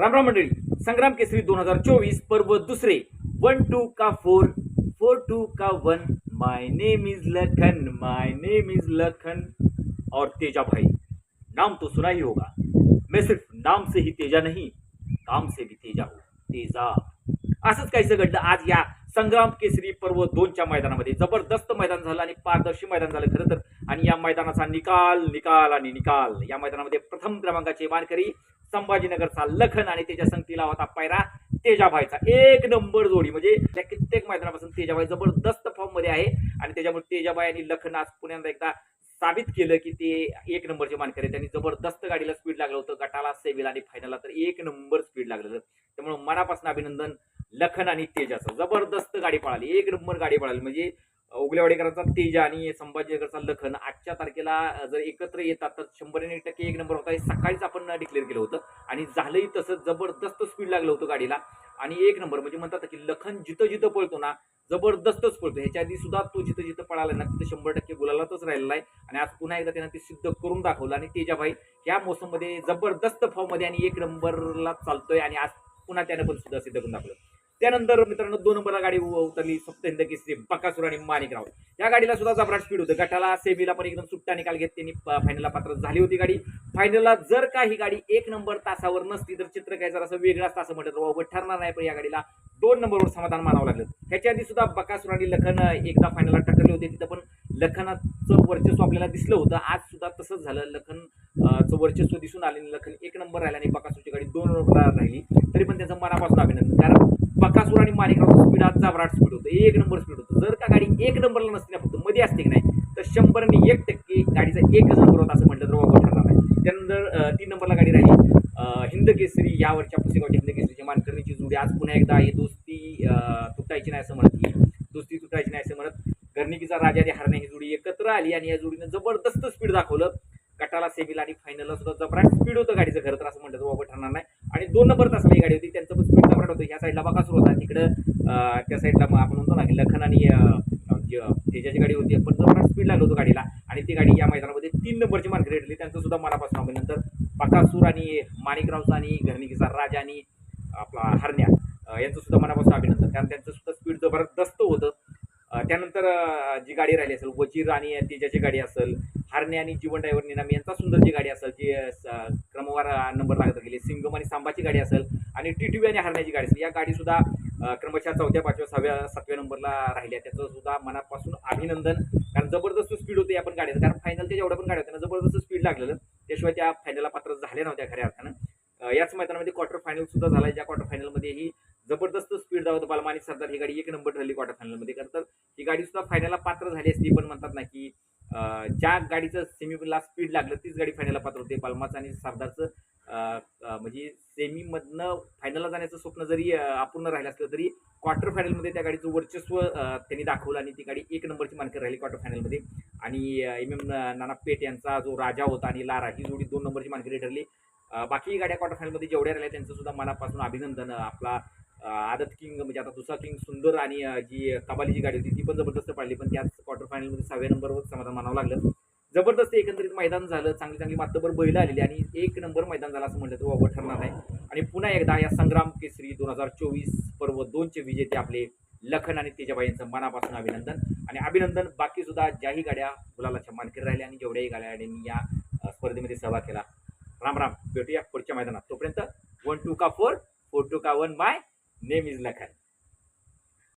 रामराम मंडळी. संग्राम केसरी दोन हजार चोवीस पर्व दुसरे. वन टू का फोर? फोर टू का one? My name is Lakhan my name is Lakhan और तेजा भाई. नाम तो सुना ही होगा. मैं सिर्फ नाम से ही तेजा नहीं काम से भी तेजा हूँ. तेजा. असंच काहीसं घडलं आज या संग्राम केसरी पर्व दोनच्या मैदानामध्ये. जबरदस्त मैदान झालं आणि पारदर्शी मैदान झालं खरं तर. आणि या मैदानाचा निकाल निकाल आणि निकाल. या मैदानामध्ये प्रथम क्रमांकाचे मानकरी संभाजीनगरचा लखन आणि त्याच्या संगतीला होता पायरा. तेजाभाईचा एक नंबर जोडी. म्हणजे त्या कित्येक मैदानापासून तेजाबाई जबरदस्त फॉर्ममध्ये आहे. आणि त्याच्यामुळे तेजाबाई आणि लखन आज पुण्यांदा एकदा साबित केलं की ते एक नंबरचे मानकरी आहेत. त्यांनी जबरदस्त गाडीला स्पीड लागलं होतं. गटाला सेवेला आणि फायनलला तर एक नंबर स्पीड लागलेलं त्यामुळे मनापासून अभिनंदन लखन आणि तेजाचं. जबरदस्त गाडी पळाली. एक नंबर गाडी पळाली. म्हणजे उगलेवाडीकरांचा तेजा आणि संभाजीनगरचा लखन. आजच्या तारखेला जर एकत्र येतात तर शंभर आणि एक टक्के एक नंबर होता. हे सकाळीच आपण डिक्लेअर केलं होतं. आणि झालंही तसं जबरदस्त स्पीड लागलं होतं गाडीला. आणि एक नंबर म्हणजे म्हणतात की लखन जिथं जिथं पळतो ना जबरदस्तच पळतो. ह्याच्या आधी सुद्धा तो जिथं जिथं पळाला ना तिथं शंभर टक्के बोलायलाच राहिलेला आहे. आणि आज पुन्हा एकदा त्यानं ते सिद्ध करून दाखवलं. आणि तेजाभाई या मोसममध्ये जबरदस्त फॉर्ममध्ये आणि एक नंबरला चालतोय. आणि आज पुन्हा त्यानं पण सुद्धा सिद्ध करून दाखवलं. त्यानंतर मित्रांनो दोन नंबरला गाडी उ- उतरली सप्तहिंद केसरी बकासूर आणि माणिकराव या गाडीला सुद्धा जबराट स्पीड होतं. गटाला सेमीला पण एकदम सुट्टा निकाल घेत त्यांनी फायनलला पात्र झाली होती गाडी. फायनलला जर का ही गाडी एक नंबर तासावर नसती तर चित्र काय जर असं वेगळाच तास म्हटलं तर बाबा ठरणार नाही पण या गाडीला दोन नंबरवर समाधान मानावं लागलं. ह्याच्या आधी सुद्धा बकासूर आणि लखन एकदा फायनलला टक्करले होते. तिथं पण लखनाचं वर्चस्व आपल्याला दिसलं होतं. आज सुद्धा तसंच झालं. लखन चं वर्चस्व दिसून आले लखन एक नंबर राहिला आणि बकासूरची गाडी दोन नंबरला राहिली. तरी पण त्याचं मनापासून अभिनंदन. आणि माणिकरावचं स्पीड आज जाबराट स्पीड होतं. एक नंबर स्पीड होतं. जर का गाडी एक नंबरला नसते ना फक्त मध्ये असते की नाही तर शंभर आणि एक टक्के गाडीचा एकच नंबर होता असं म्हटलं तर वापर ठरणार नाही. त्यानंतर तीन नंबरला गाडी राहिली. हिंद केसरी यावरच्या पुसेगावच्या हिंद केसरीची मानकरणीची जोडी. आज पुन्हा एकदा ही दोस्ती तुटायची नाही असं म्हणत दोस्ती तुटायची नाही असं म्हणत. गर्निकीचा राजा आणि हरणे ही जोडी एकत्र आली आणि या जोडीनं जबरदस्त स्पीड दाखवलं. गटाला सेमीला आणि फायनलला सुद्धा जबराट स्पीड होतं गाडीचं. खरं तर असं म्हणतात वापर ठरणार नाही. आणि दोन नंबर तासाला ही गाडी होती. त्यांचं पण स्पीड जबराट होतं ह्या साईडला बकासूर होता. तिकडं त्या साईडला मग आपण म्हणतो ना की लखन आणि अं, म्हणजे, तेजाची गाडी होती. पण जबराट स्पीड लागलो होतो गाडीला. आणि ती गाडी या मैदानामध्ये तीन नंबरची मार्केट ठरली त्यांचं सुद्धा मनापासून अभिनंतर बकासूर आणि माणिकरावचा आणि घरणिकीचा राजा आणि आपला हरण्या यांचं सुद्धा मनापासून अभिनंदन. कारण त्यांचं सुद्धा स्पीड जबरदस्त होतं. त्यानंतर जी गाडी राहिली असेल वजीर आणि तेजाची गाडी असेल हारणे आणि जीवन ड्रायव्हर निनाम यांचा सुंदर जी गाडी असेल जी स- क्रमवार नंबर लागत गेली. सिंगम आणि सांबाची गाडी असेल आणि टी टी व्ही आणि हारण्याची गाडी असेल. या गाडी सुद्धा क्रमशः चौथ्या पाचव्या सहाव्या सातव्या नंबरला राहिल्या. त्याचं सुद्धा मनापासून अभिनंदन. कारण जबरदस्त स्पीड होते या पण गाडीचं. कारण फायनलच्या जेवढ्या पण गाड्या होत्या ना जबरदस्त स्पीड लागलेलं. त्याशिवाय त्या फायनलला पात्र झाल्या नव्हत्या खऱ्या अर्थानं. याच मैदानामध्ये क्वार्टर फायनल सुद्धा झाला ज्या क्वार्टर फायनलमध्ये ही जबरदस्त स्पीड जावं बालमा आणि सरदार ही गाडी एक नंबर ठरली क्वार्टर फायनलमध्ये कारण तर ही गाडी सुद्धा फायनलला पात्र झाली असती. पण म्हणतात ना की ज्या गाडीचं सेमीला स्पीड लागलं तीच गाडी फायनलला पात्र होते. बालमाचं आणि सरदारचं. म्हणजे सेमीमधनं फायनलला जाण्याचं स्वप्न जरी अपूर्ण राहिलं असलं तरी क्वार्टर फायनलमध्ये त्या गाडीचं वर्चस्व त्यांनी दाखवलं आणि ती गाडी एक नंबरची मानकर राहिली क्वार्टर फायनलमध्ये आणि एम एम नाना पेट यांचा जो राजा होता आणि लारा ही जोडी दोन नंबरची मानकरी ठरली. बाकी गाड्या क्वार्टर फायनलमध्ये जेवढ्या राहिल्या त्यांचं सुद्धा मनापासून अभिनंदन. आपला आदत किंग म्हणजे आता दुसरा किंग सुंदर आणि जी कबालीची गाडी होती ती पण जबरदस्त पाडली पण त्याच क्वार्टर फायनलमध्ये सहाव्या नंबरवर समाधान मानावं लागलं. जबरदस्त एकंदरीत मैदान झालं चांगली चांगली मातबर बैल आलेली आणि एक नंबर मैदान झालं असं म्हटलं तर वावड ठरणार आहे आणि पुन्हा एकदा या संग्राम केसरी दोन हजार चोवीस पर्व दोनचे विजेते आपले लखन आणि तेजाबाई यांचं मनापासून अभिनंदन. आणि अभिनंदन बाकी सुद्धा ज्याही गाड्या गुलालाच्या मानकरी राहिल्या आणि जेवढ्याही गाड्यांनी या स्पर्धेमध्ये सहभाग केला. राम राम. भेटूया पुढच्या मैदानात. तोपर्यंत वन टू का फोर फोर टू का one my name is Lakhan